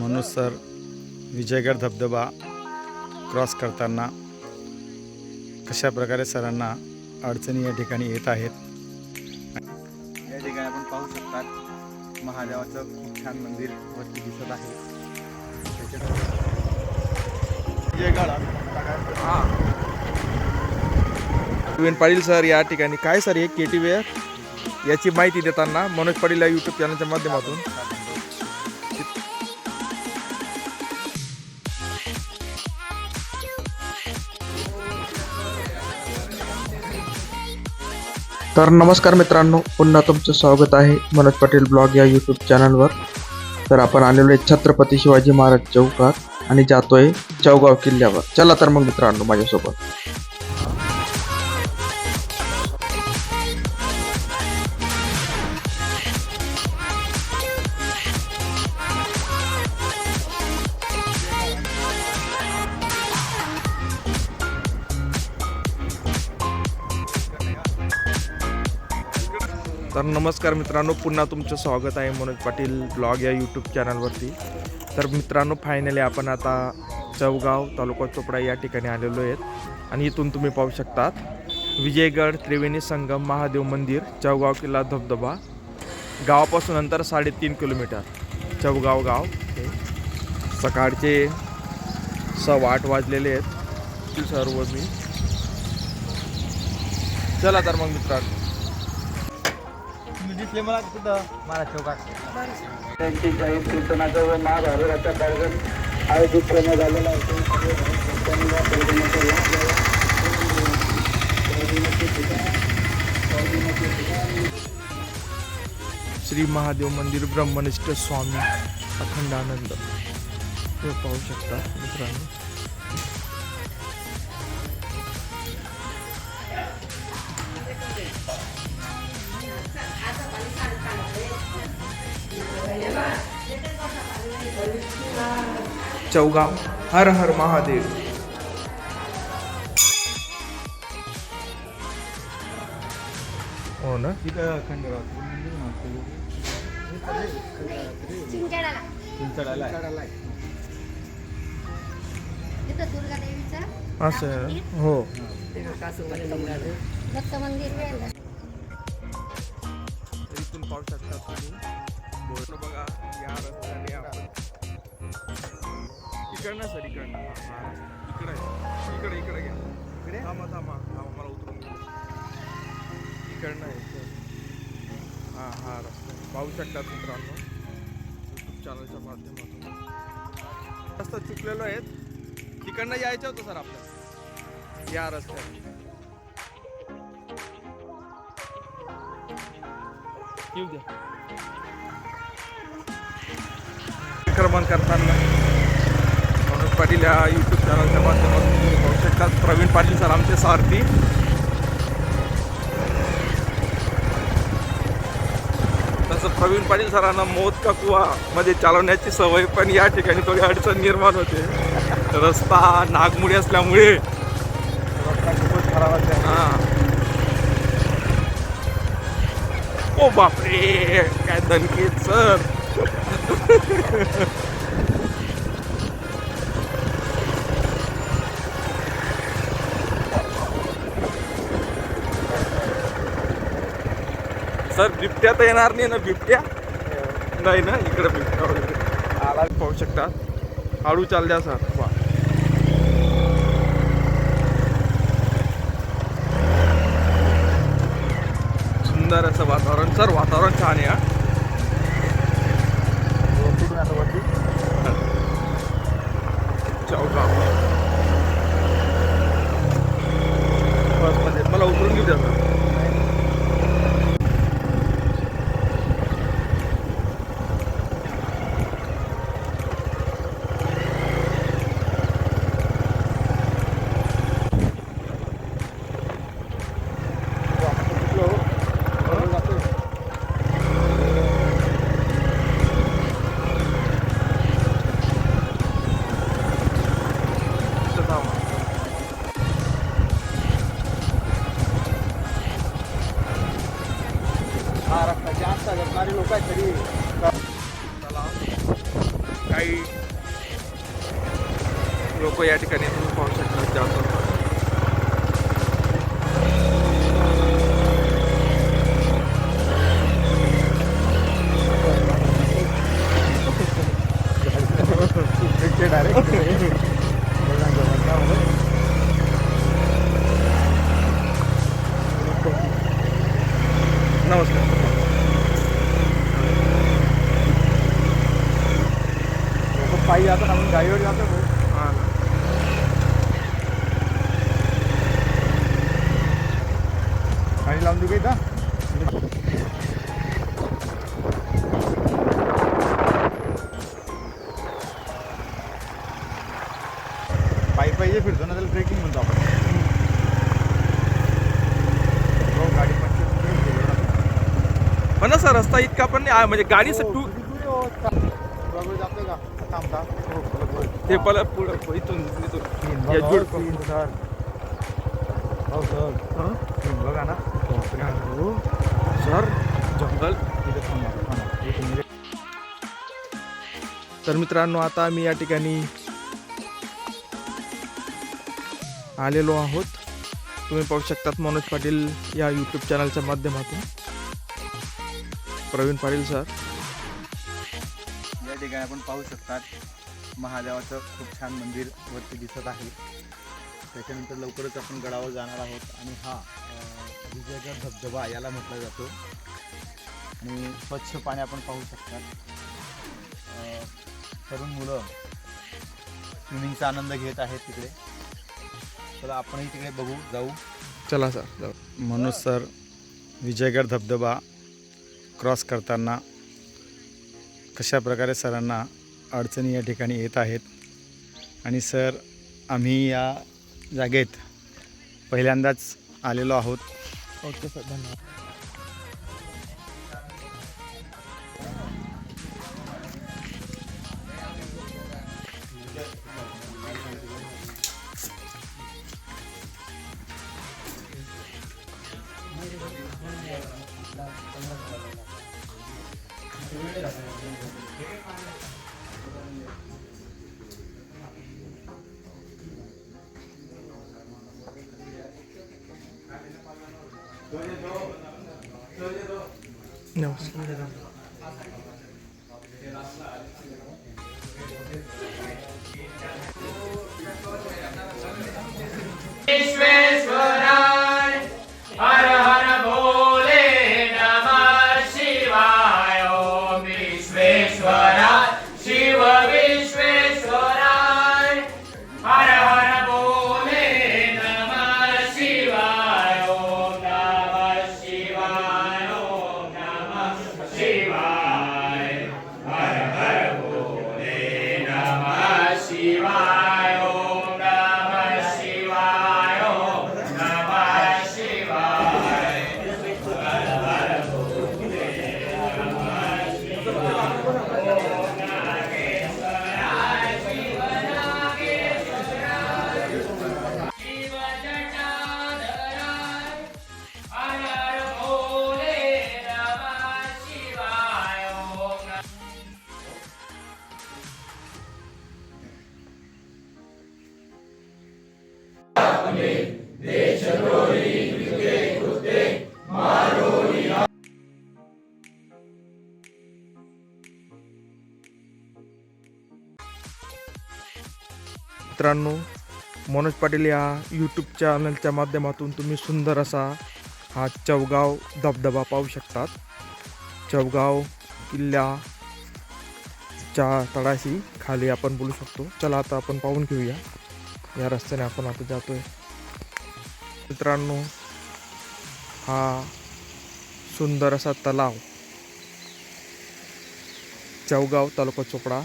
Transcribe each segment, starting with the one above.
Manoj sir Vijaygad धबधबा cross करताना कशा प्रकारे सरांना अडचणी या ठिकाणी येत आहेत? या ठिकाणी आपण पाहू शकतात महादेवाचं खूप छान मंदिर वरती दिसत आहे. प्रवीण पाटील सर या ठिकाणी. काय सर हे केटी वेअर याची माहिती देताना मनोज पाटील या यूट्यूब चॅनलच्या माध्यमातून. तर नमस्कार मित्रांनो पुन्हा तुमचं स्वागत आहे मनोज पाटील ब्लॉग या यूट्यूब चॅनलवर. तर आपण आलेलो आहे छत्रपती शिवाजी महाराज चौकात आणि जातोय चौगाव किल्ल्यावर. चला तर मग मित्रांनो माझ्यासोबत. तर नमस्कार मित्रांनो पुन्हा तुमचं स्वागत आहे मनोज पाटील ब्लॉग या यूट्यूब चॅनलवरती तर मित्रांनो फायनली आपण आता चौगाव तालुका चोपडा या ठिकाणी आलेलो आहेत. आणि इथून तुम्ही पाहू शकतात विजयगड त्रिवेणी संगम महादेव मंदिर चौगाव किल्ला धबधबा. गावापासून अंतर साडेतीन किलोमीटर. चौगाव गाव. हे सकाळचे सव्वा आठ वाजलेले आहेत. सर्व मी. चला तर मग मित्रांनो. दिसले मला तिथं महाराज चौकात. त्यांची जाहीर कीर्तनाचं व महाभारताचा कार्यक्रम आयोजित करण्यात आलेला या कार्यक्रमाचा लाभ घ्यावा. श्री महादेव मंदिर ब्रह्मनिष्ठ स्वामी अखंडानंद. हे पाहू शकता मित्रांनो. चौगाव हर हर महादेव। हो ना? तिथं खंडेराव असं? हो. दत्त मंदिर पाहू शकता तुम्ही. बोर्ड बघा या रस्त्याने आपण. इकडनं सर इकडनं. हा. इकडे. इकडे इकडे घ्या. इकडे? थांबा थांबा. थांबा मला उतरून घेऊ इकडनं आहे हा हा रस्ता. पाहू शकता मित्रांनो. यूट्यूब चॅनलच्या माध्यमातून. रस्ता चुकलेलो आहेत. तिकडनं यायचं होतं सर आपल्याला. या रस्त्याने. येऊ द्या. क्रमण करताना मनोज पाटील या यूट्यूब चॅनलच्या माध्यमातून तुम्ही पाहू शकता. प्रवीण पाटील सर आमचे सारथी तसं प्रवीण पाटील सरांना मोद का कुवा मध्ये चालवण्याची सवय पण या ठिकाणी थोडी अडचण निर्माण होते. रस्ता नागमुडी असल्यामुळे. रस्ता खूपच खराब आहे हां. ओ बापरे काय दणकेत सर. सर बिबट्या तर येणार नाही ना बिबट्या? नाही ना इकडे बिबट्या वगैरे. आला पाहू शकता. हळू चाल द्या सर. वा. सुंदर असं वातावरण. सर वातावरण छान आहे हा. कुठून आता वरती चौगाव बसमध्ये नमस्कार. पायी जातात आपण गाडीवर जातो. हां गाडी लावून देऊ का इथं? रस्ता इतका पण नाही. म्हणजे गाडी टू हो? हो. ते पल पुढं इथून इथून. बघा, या हो, जुड. हो? बघा ना. हो, सर जंगल. इथून म्हणजे तर मित्रांनो आता आम्ही या ठिकाणी आलेलो आहोत. तुम्ही पाहू शकतात मनोज पाटील या यूट्यूब चॅनलच्या माध्यमातून. प्रवीण पाटील सर. या ठिकाणी आपण पाहू शकतात महादेवाचं खूप छान मंदिर वरती दिसत आहे. त्याच्यानंतर लवकरच आपण गडावर जाणार आहोत आणि हा अं, विजयगड धबधबा याला म्हटला जातो. आणि स्वच्छ पाणी आपण पाहू शकतात. तरुण मुलं स्विमिंगचा आनंद घेत आहेत तिकडे. चला आपणही तिकडे बघू जाऊ. चला सर जाऊ. मनोज सर विजयगड धबधबा. क्रॉस करताना कशा प्रकारे सरांना अडचणी या ठिकाणी येत आहेत. आणि सर आम्ही या जागेत पहिल्यांदाच आलेलो आहोत. ओके सर धन्यवाद. नमस्कार मित्रांनो मनोज पाटील या यूट्यूब चॅनलच्या माध्यमातून तुम्ही सुंदर असा हा चौगाव धबधबा पाहू शकतात. चौगाव किल्ल्याच्या तळाशी खाली आपण बोलू शकतो. चला आता आपण पाहून घेऊया. या रस्त्याने आपण आता जातोय. मित्रांनो हा सुंदर असा तलाव चौगाव तालुका चोपडा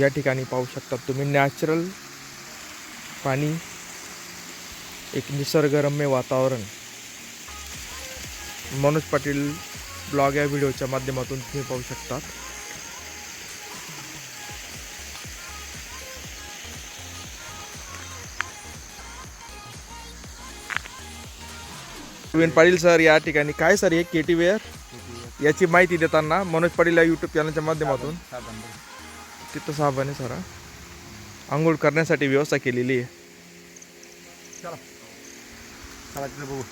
या ठिकाणी पाहू शकता. तुम्ही नॅचरल पाणी एक निसर्गरम्य वातावरण. मनोज पाटील ब्लॉग या व्हिडिओच्या माध्यमातून तुम्ही पाहू शकतात. प्रवीण पाटील सर या ठिकाणी. काय सर हे? केटी वेअर याची माहिती देताना मनोज पाटील या यूट्यूब चॅनलच्या माध्यमातून. तिथं साबण आहे आंघोळ करण्यासाठी व्यवस्था केलेली आहे. चला. तिथे बघू.